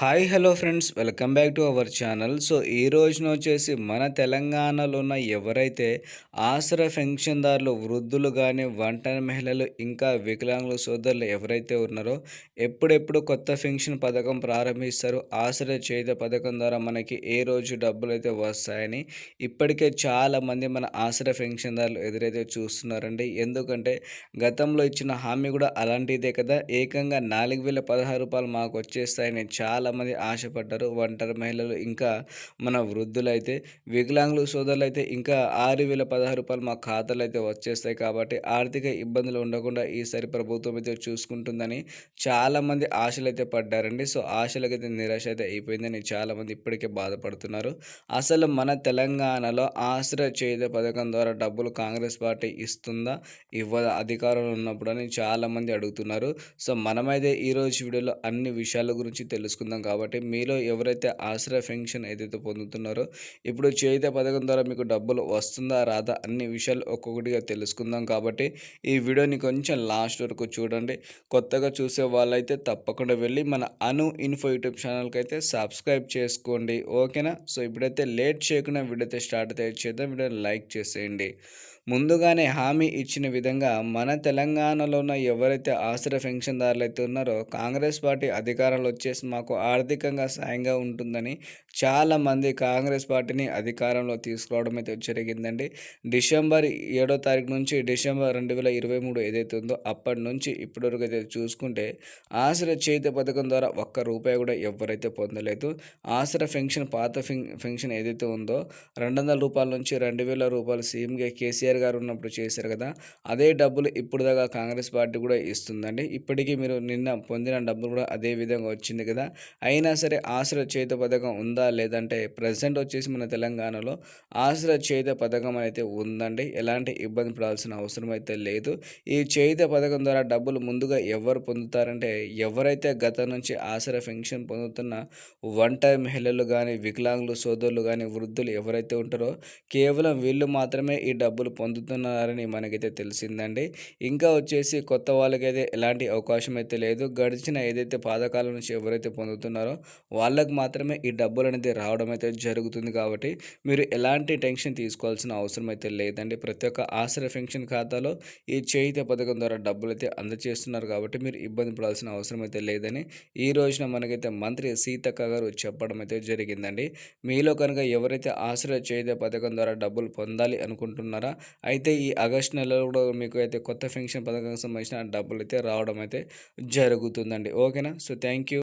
Hi hello friends. Welcome back to our channel. So ఈ రోజున వచ్చేసి మన తెలంగాణలో ఉన్న ఎవరైతే ఆసరా పెన్షన్దారులు వృద్ధులు కానీ ఒంటరి మహిళలు ఇంకా వికలాంగుల సోదరులు ఎవరైతే ఉన్నారో ఎప్పుడెప్పుడు కొత్త పెన్షన్ పథకం ప్రారంభిస్తారో? ఆసరా చేత పథకం ద్వారా మనకి ఏ రోజు డబ్బులు అయితే వస్తాయని ఇప్పటికే చాలామంది మన ఆసరా పెన్షన్దారులు ఎదురైతే చూస్తున్నారండి. ఎందుకంటే గతంలో ఇచ్చిన హామీ కూడా అలాంటిదే కదా. ఏకంగా నాలుగు వేల పదహారు రూపాయలు మాకు వచ్చేస్తాయని చాలా చాలామంది ఆశపడ్డారు. ఒంటరి మహిళలు ఇంకా మన వృద్ధులైతే వికలాంగులు సోదరులు అయితే ఇంకా ఆరు వేల పదహారు రూపాయలు మా ఖాతాలు అయితే వచ్చేస్తాయి కాబట్టి ఆర్థిక ఇబ్బందులు ఉండకుండా ఈసారి ప్రభుత్వం అయితే చూసుకుంటుందని చాలామంది ఆశలు అయితే పడ్డారండి. సో ఆశలకైతే నిరాశ అయితే అయిపోయిందని చాలామంది ఇప్పటికే బాధపడుతున్నారు. అసలు మన తెలంగాణలో ఆశ్రయ చేత పథకం ద్వారా డబ్బులు కాంగ్రెస్ పార్టీ ఇస్తుందా ఇవ్వ అధికారంలో ఉన్నప్పుడు అని చాలామంది అడుగుతున్నారు. సో మనమైతే ఈరోజు వీడియోలో అన్ని విషయాల గురించి తెలుసుకుందాం పొందుతున్నాం కాబట్టి మీలో ఎవరైతే ఆశ్రయ పెన్షన్ ఏదైతే పొందుతున్నారో ఇప్పుడు చేయిత పథకం ద్వారా మీకు డబ్బులు వస్తుందా రాదా అన్ని విషయాలు ఒక్కొక్కటిగా తెలుసుకుందాం కాబట్టి ఈ వీడియోని కొంచెం లాస్ట్ వరకు చూడండి. కొత్తగా చూసే వాళ్ళైతే తప్పకుండా వెళ్ళి మన అను ఇన్ఫో యూట్యూబ్ ఛానల్కి అయితే సబ్స్క్రైబ్ చేసుకోండి. ఓకేనా? సో ఇప్పుడైతే లేట్ చేయకుండా వీడియో అయితే స్టార్ట్ అయితే చేద్దాం. వీడియోని లైక్ చేసేయండి. ముందుగానే హామీ ఇచ్చిన విధంగా మన తెలంగాణలో ఉన్న ఎవరైతే ఆశ్రయ పెన్షన్దారులు అయితే ఉన్నారో కాంగ్రెస్ పార్టీ అధికారంలో వచ్చేసి మాకు ఆర్థికంగా సాయంగా ఉంటుందని చాలామంది కాంగ్రెస్ పార్టీని అధికారంలో తీసుకురావడం అయితే జరిగిందండి. డిసెంబర్ ఏడో తారీఖు నుంచి డిసెంబర్ రెండు వేల ఇరవై మూడు ఏదైతే ఉందో అప్పటి నుంచి ఇప్పటివరకు అయితే చూసుకుంటే ఆశ్రయ చేత పథకం ద్వారా ఒక్క రూపాయి కూడా ఎవరైతే పొందలేదు ఆశ్రయ పెన్షన్ పాత పెన్షన్ ఏదైతే ఉందో రెండు వందల రూపాయల నుంచి రెండు వేల రూపాయలు సీఎంగా కేసీఆర్ గారు ఉన్నప్పుడు చేశారు కదా అదే డబ్బులు ఇప్పుడు దాకా కాంగ్రెస్ పార్టీ కూడా ఇస్తుందండి. ఇప్పటికీ మీరు నిన్న పొందిన డబ్బులు కూడా అదే విధంగా వచ్చింది కదా అయినా సరే ఆశ్రయ చేత పథకం ఉందా లేదంటే ప్రజెంట్ వచ్చేసి మన తెలంగాణలో ఆశ్రయ చేత పథకం అయితే ఉందండి. ఎలాంటి ఇబ్బంది పడాల్సిన అవసరం అయితే లేదు. ఈ చేత పథకం ద్వారా డబ్బులు ముందుగా ఎవరు పొందుతారంటే ఎవరైతే గత నుంచి ఆశ్రయ పెన్షన్ పొందుతున్న వంట మహిళలు కానీ వికలాంగులు సోదరులు కానీ వృద్ధులు ఎవరైతే ఉంటారో కేవలం వీళ్ళు మాత్రమే ఈ డబ్బులు పొందుతున్నారని మనకైతే తెలిసిందండి. ఇంకా వచ్చేసి కొత్త వాళ్ళకైతే ఎలాంటి అవకాశం అయితే లేదు. గడిచిన ఏదైతే పాతకాలం నుంచి ఎవరైతే పొందుతున్నారో వాళ్ళకు మాత్రమే ఈ డబ్బులు అనేది రావడం అయితే జరుగుతుంది కాబట్టి మీరు ఎలాంటి టెన్షన్ తీసుకోవాల్సిన అవసరం అయితే లేదండి. ప్రతి ఒక్క ఆశ్రయ పెన్షన్ ఖాతాలో ఈ చేయిత పథకం ద్వారా డబ్బులు అయితే అందజేస్తున్నారు కాబట్టి మీరు ఇబ్బంది పడాల్సిన అవసరం అయితే లేదని ఈ రోజున మనకైతే మంత్రి సీతక్క గారు చెప్పడం అయితే జరిగిందండి. మీలో కనుక ఎవరైతే ఆశ్రయ చేయిత పథకం ద్వారా డబ్బులు పొందాలి అనుకుంటున్నారా అయితే ఈ ఆగస్ట్ నెలలో కూడా మీకు అయితే కొత్త పెన్షన్ పథకానికి సంబంధించిన డబ్బులు అయితే రావడం అయితే జరుగుతుందండి. ఓకేనా? So thank you